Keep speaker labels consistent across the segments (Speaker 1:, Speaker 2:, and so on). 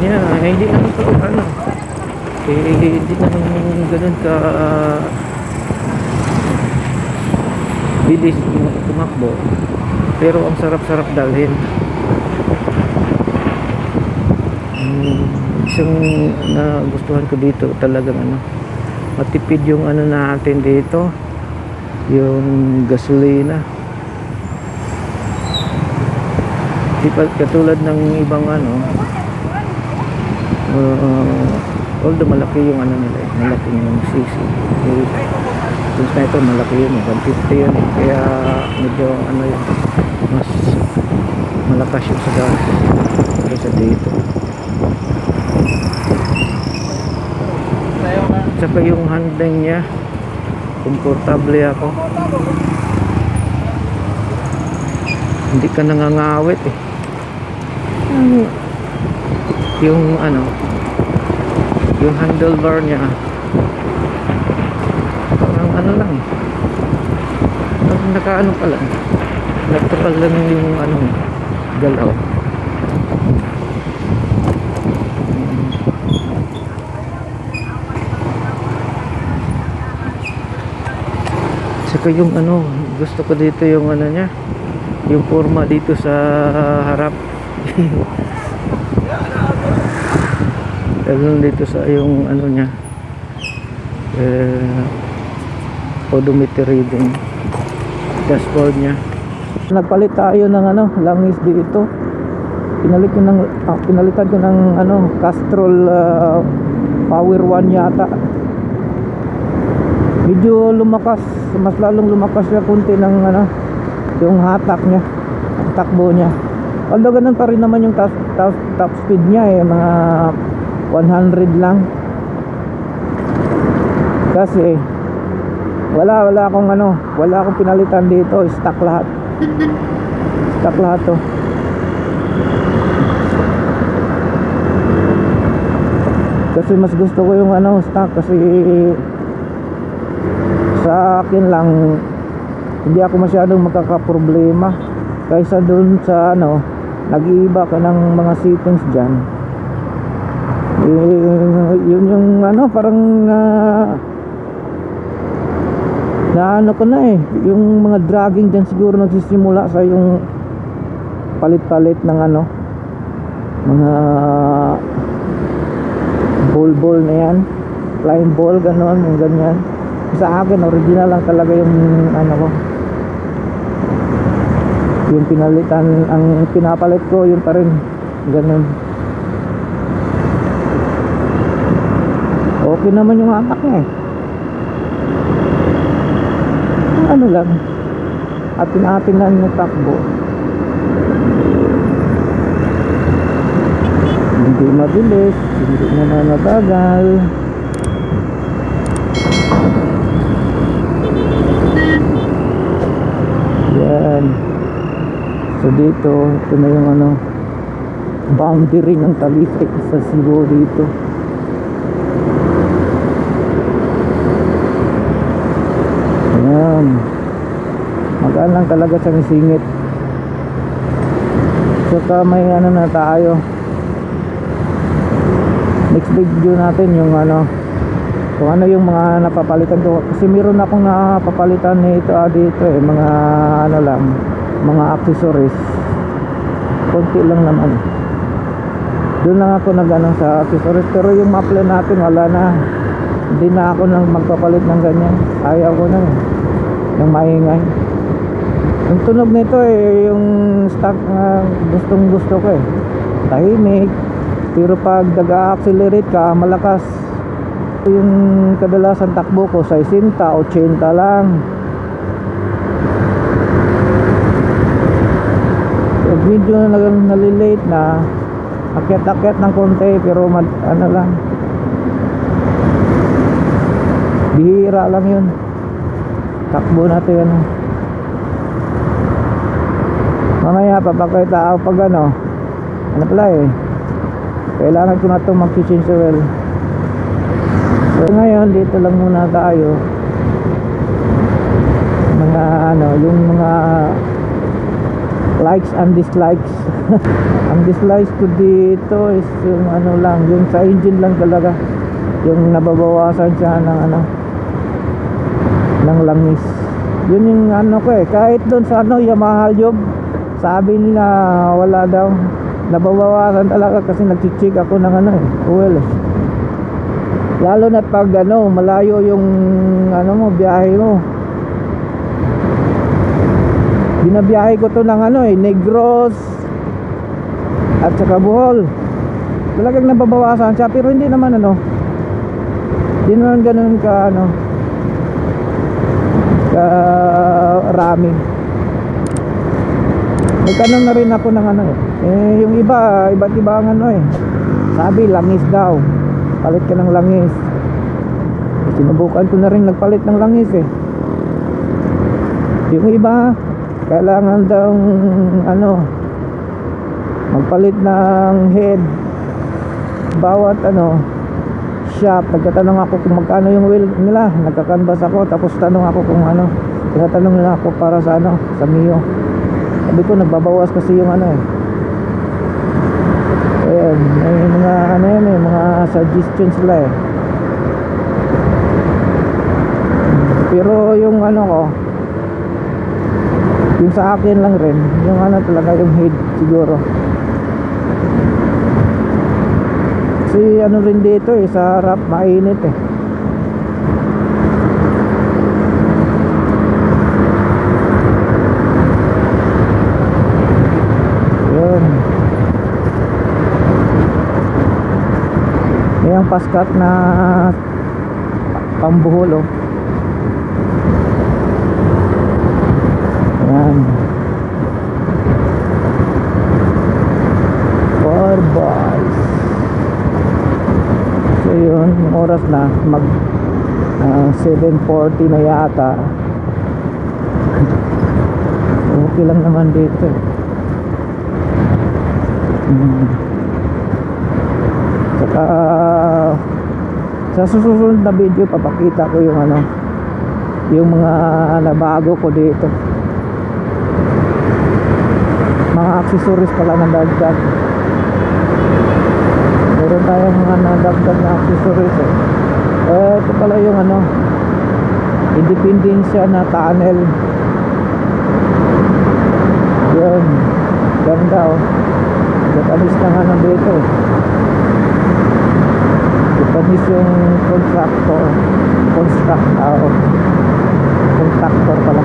Speaker 1: niya, eh, hindi naman to ano. Eh, hindi naman ganun ka bilis tum- tumakbo. Pero ang sarap-sarap dalhin. Mm, isang nagustuhan ko dito talagang ano, matipid yung ano natin dito, yung gasolina. Di katulad ng ibang ano, uh, although malaki yung ano nila, eh, malaki yung CC. Eh, Yung sniper malaki yun, eh, 150 yun eh. Kaya medyo ano yun, mas malakas yung sa gas kaysa dito. Tsaka yung handling niya, komportable ako. Hindi ka nangangawit eh. Yung ano, yung handlebar niya, parang ano lang eh. Parang nakaano pa lang. Natural lang yung ano, galaw. Saka yung ano, gusto ko dito yung ano niya, yung forma dito sa harap. Lalo dito sa yung ano niya, eh, odometer reading, dashboard niya. Nagpalit tayo ng ano, langis dito. Pinalit ko ng, ah, pinalitan ko ng ano, Castrol ah, Power 1 yata medyo lumakas mas lalong lumakas siya kunti ng ano yung hatak niya takbo niya although ganun pa rin naman yung top, top, top speed niya eh mga 100 lang. Kasi wala wala akong ano wala akong pinalitan dito. Stock lahat. Stock lahat to kasi mas gusto ko yung ano stock. Kasi sa akin lang hindi ako masyadong magkakaproblema. Kaysa dun sa ano nag-iiba ka ng mga settings dyan eh, yun yung ano parang na na ano ko na eh. Yung mga dragging dyan siguro nagsisimula sa yung palit-palit ng ano mga ball ball na yan. Line ball ganon yung ganyan. Sa akin original lang talaga yung ano ko. Yung pinalitan ang pinapalit ko yun pa rin. Ganun okay naman yung atak niya eh ano lang atin-atin lang yung takbo hindi mabilis hindi naman mabagal Yan. So dito, ito na yung ano, boundary ng Talisay sa Cebu dito. Ayan. Magaan lang talaga sa singit. Saka may ano na tayo. Next video natin yung ano, kung ano yung mga napapalitan ko. Kasi meron akong napapalitan nito ah, dito eh mga ano lang mga accessories. Konti lang naman. Doon lang ako nag ano, sa accessories. Pero yung muffler natin wala na. Hindi na ako nang magpapalit ng ganyan. Ayaw ko na eh ng maingay. Yung tunog nito eh yung stock na gustong gusto ko eh. Tahimik. Pero pag nag-accelerate ka malakas. Yung kadalasan takbo ko sa 60, 80 lang. Pag medyo na nalilate na akyat-akyat ng konti pero mad, ano lang. Bihira lang yun takbo natin ano. Mamaya papakita ako pag ano ano pala eh. Kailangan ko na itong mag-change oil So ngayon dito lang muna tayo. Mga ano yung mga likes and dislikes. Ang dislikes ko dito is yung ano lang yung sa engine lang talaga. Yung nababawasan siya ng ano ng langis. Yun yung ano ko eh kahit doon sa ano Yamaha job sabi nila wala daw. Nababawasan talaga kasi nag-check ako ng ano eh oil eh. Lalo na pag ano malayo yung ano mo biyahe mo. Binabiyahe ko to ng ano eh Negros at saka Bohol. Talagang nababawasan siya pero hindi naman ano. Hindi naman ganun ka ano ka rami nagtanong na rin ako ng ano eh. Eh yung iba iba't iba ang ano eh. Sabi langis daw. Palit ka ng langis. Sinubukan ko na rin nagpalit ng langis eh. Yung iba kailangan daw ano magpalit ng head. Bawat ano shop nagtatanong ako kung magkano yung wheel nila nagkakanvas ako tapos tanong ako kung ano tinatanong nila ako para sa ano sa Mio sabi ko nagbabawas kasi yung ano eh Ayan, may mga ano yan eh, mga suggestions sila eh. Pero yung ano ko, yung sa akin lang rin, yung ano talaga yung head siguro. Kasi ano rin dito eh, sa harap mainit eh. Yun. Yung paskat na pambuhol oh. Yung oras na mag ah, 7.40 na yata. okay lang naman dito. Hmm. Saka sa susunod na video papakita ko yung ano yung mga nabago ko dito mga accessories pala ng dagdag meron tayong mga nadagdag na accessories eh. eh ito pala yung ano independensya na tunnel yun ganda oh Japanese na nga ng dito eh Japanese yung contractor construct ah, oh. contractor pala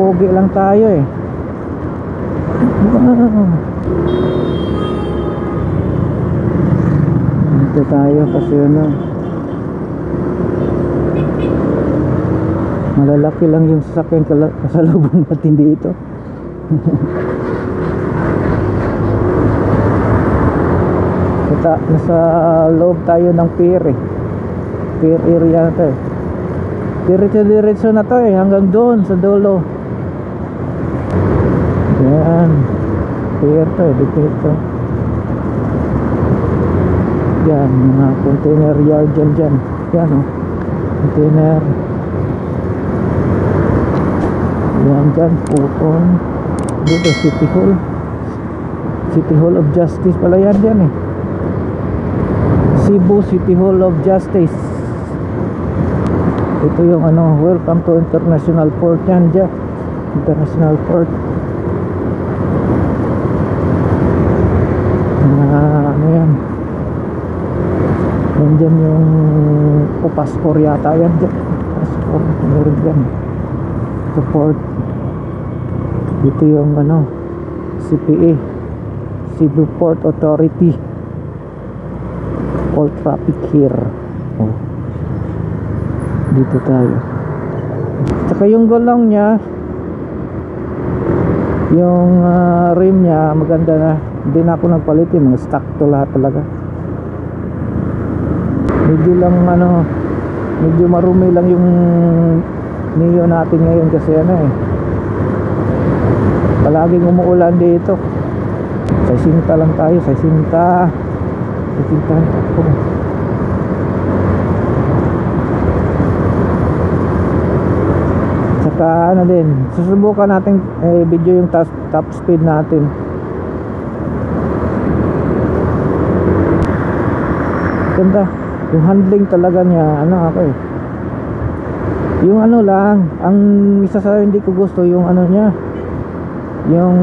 Speaker 1: pogi lang tayo eh. Wow. dito tayo kasi ano. Malalaki lang yung sasakyan kasalubong natin dito. Kita, nasa loob tayo ng pier eh. Pier area na to eh. Diretso-diretso na to eh hanggang doon sa dulo yan pier to eh dito ito. Yan mga container yard dyan dyan. Yan oh. Container. Yan dyan puton dito city hall. City hall of justice pala yan dyan eh. Cebu City Hall of Justice. Ito yung ano welcome to international port yan dyan. International port Ah, ano yan yan dyan yung o passport yata. Yan dyan. Passport meron dyan. Sa port dito yung ano CPA Cebu Port Authority. All traffic here. Oh. dito tayo. Tsaka yung gulong nya yung ah, rim nya maganda na. Hindi na ako nagpalit eh. Mga stock to lahat talaga medyo lang ano medyo marumi lang yung Neo natin ngayon kasi ano eh palaging umuulan dito. Sa sinta lang tayo sa sinta. Sa sinta. Ako saka ano din susubukan natin eh, video yung top, top speed natin. Ganda yung handling talaga niya ano ako eh. Yung ano lang ang isa sa hindi ko gusto yung ano niya yung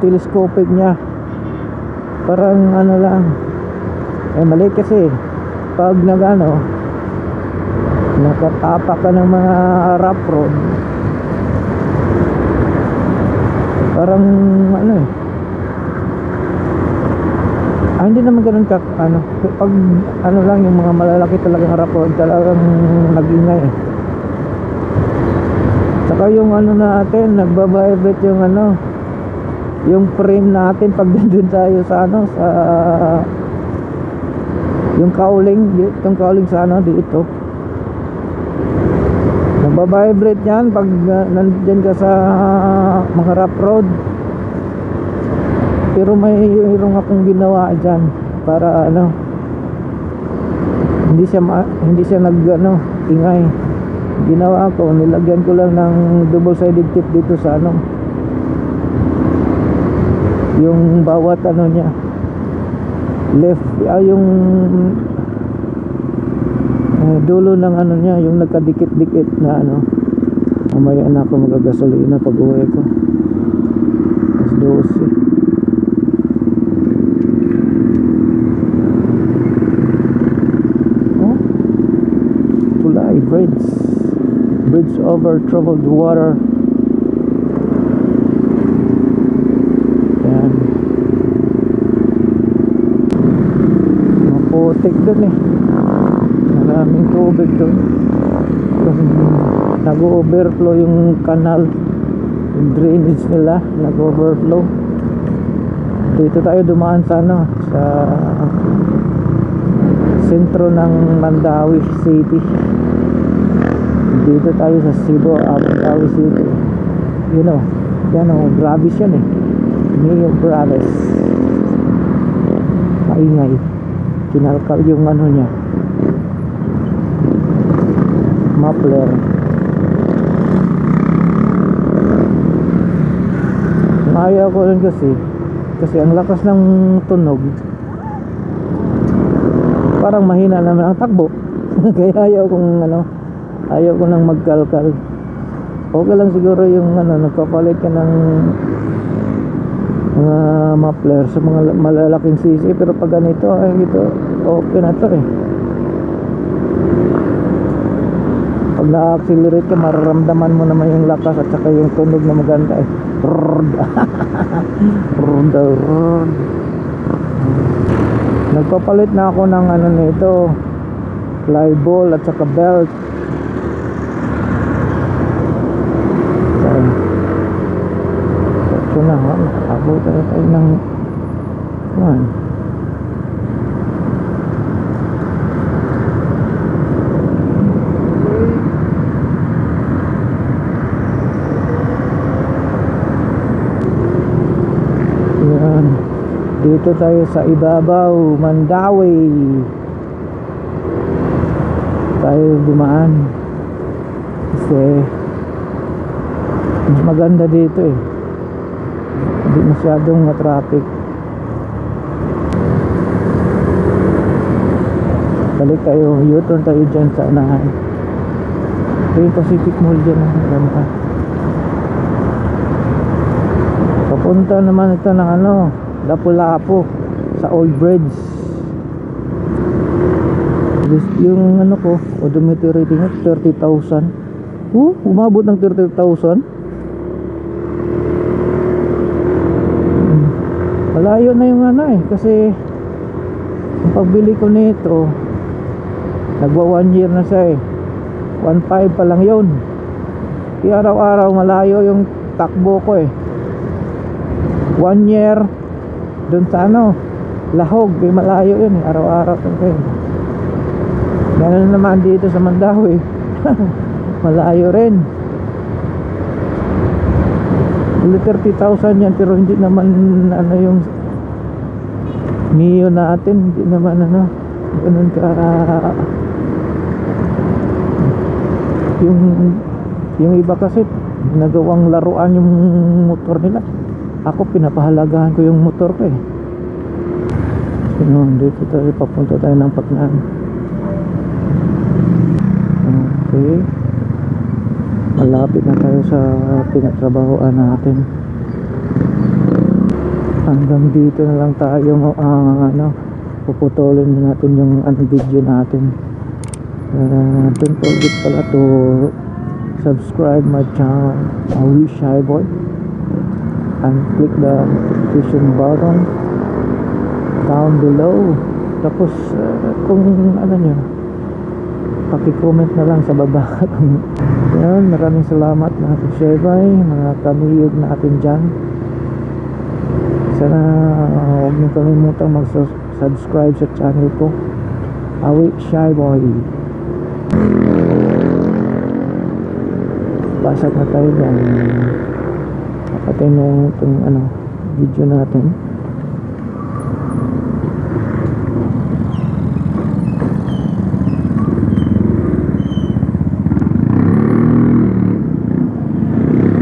Speaker 1: telescopic niya. Parang ano lang. Eh mali kasi pag nag ano nakatapak ka ng mga rough road parang ano eh ah, hindi naman ganun ka ano pag ano lang yung mga malalaki talagang rough road talagang nag-ingay eh. Saka yung ano natin nagbabibrate yung ano yung frame natin pag nandun tayo sa ano sa yung cowling yung cowling sa ano dito nagbabibrate yan pag uh, nandyan ka sa mga rough road pero may mayroong akong ginawa dyan para ano hindi siya ma- hindi siya nag ano ingay. Ginawa ko nilagyan ko lang ng double sided tip dito sa ano yung bawat ano niya. Left ah, yung eh, dulo ng ano niya yung nagkadikit-dikit na ano. Mamaya na ako magagasolina pag uwi ko. Mas 12 oh Tulay Bridge Bridge over troubled water. Yan Maputik dun eh. Maraming tubig dun. Nag-overflow yung kanal Yung drainage nila Nag-overflow. Dito tayo dumaan sa ano Sa Sentro ng Mandawi City Dito tayo sa Cebu ah, Mandawi City. You know Yan o, grabe siya eh. Neo Braves Maingay. Kinalkal yung ano niya. Muffler ayaw ko rin kasi Kasi ang lakas ng tunog Parang mahina naman ang takbo. Kaya ayaw kong ano Ayaw ko nang magkalkal Okay lang siguro yung ano Nagpapalit ka ng mga muffler sa mga malalaking sisi pero pag ganito ay ito okay na to eh pag na-accelerate ka mararamdaman mo naman yung lakas at saka yung tunog na maganda eh. Rrrr, rrrr. nagpapalit na ako ng ano nito fly ball at saka belt so, ito na ha abot tayo tayo ng one yan dito tayo sa ibabaw Mandawi. Tayo dumaan. Kasi mas maganda dito eh. Hindi masyadong na-traffic balik tayo U-turn tayo dyan sa anahan ito yung Pacific Mall dyan ah, ganda. Papunta naman ito ng ano Lapu-Lapu sa Old Bridge. Yung ano ko odometer rating ko 30,000 uh, umabot ng 30,000 malayo na yung ano eh kasi yung pagbili ko nito nagwa 1 year na siya eh. 1.5 pa lang yun. Kaya araw-araw malayo yung takbo ko eh. 1 year dun sa ano lahog eh malayo yun eh araw-araw to eh Ganun naman dito sa Mandawi. Malayo rin. Only 30,000 yan pero hindi naman ano yung Mio natin hindi naman ano ganun ka yung yung iba kasi nagawang laruan yung motor nila ako pinapahalagahan ko yung motor ko eh. Yun, dito tayo papunta tayo ng Pagnan okay. Malapit na tayo sa pinatrabahoan natin. Hanggang dito na lang tayo ah, ano puputulin na natin yung ano video natin. Uh, don't forget pala to subscribe my channel Awi Shy Boy and click the notification button down below. Tapos uh, kung ano nyo paki-comment na lang sa baba. Yan maraming salamat mga kasybay mga kamiyog natin dyan. Sana huwag niyo kalimutang mag-subscribe sa channel ko. Awi Shy Boy. Basag na tayo dyan kapatay na itong ano, video natin